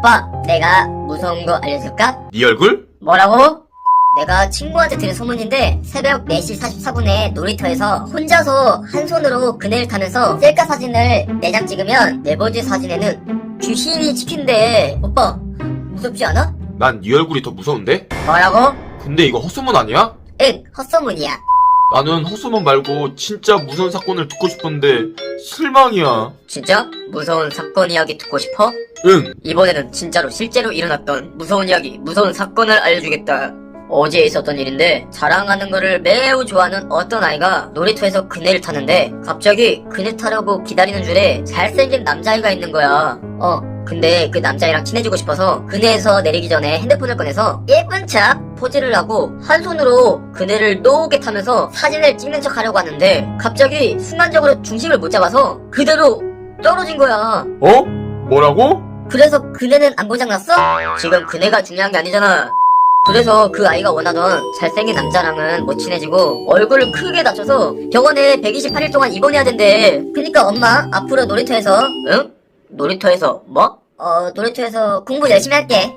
오빠, 내가 무서운 거 알려줄까? 네 얼굴? 뭐라고? 내가 친구한테 들은 소문인데 새벽 4시 44분에 놀이터에서 혼자서 한 손으로 그네를 타면서 셀카 사진을 4장 찍으면 네 번째 사진에는 귀신이 찍힌대. 오빠, 무섭지 않아? 난 네 얼굴이 더 무서운데? 뭐라고? 근데 이거 헛소문 아니야? 응, 헛소문이야. 나는 헛소문 말고 진짜 무서운 사건을 듣고 싶은데 실망이야. 진짜? 무서운 사건 이야기 듣고 싶어? 응. 이번에는 진짜로 실제로 일어났던 무서운 이야기, 무서운 사건을 알려주겠다. 어제 있었던 일인데 자랑하는 거를 매우 좋아하는 어떤 아이가 놀이터에서 그네를 타는데 갑자기 그네 타려고 기다리는 줄에 잘생긴 남자아이가 있는 거야. 어, 근데 그 남자애랑 친해지고 싶어서 그네에서 내리기 전에 핸드폰을 꺼내서 예쁜 척 포즈를 하고 한 손으로 그네를 노게 타면서 사진을 찍는 척 하려고 하는데 갑자기 순간적으로 중심을 못 잡아서 그대로 떨어진 거야. 어? 뭐라고? 그래서 그네는 안 고장났어? 지금 그네가 중요한 게 아니잖아. 그래서 그 아이가 원하던 잘생긴 남자랑은 못 친해지고 얼굴을 크게 다쳐서 병원에 128일 동안 입원해야 된대. 그니까 엄마 앞으로 놀이터에서 응? 놀이터에서 뭐? 어 놀이터에서 공부 열심히 할게.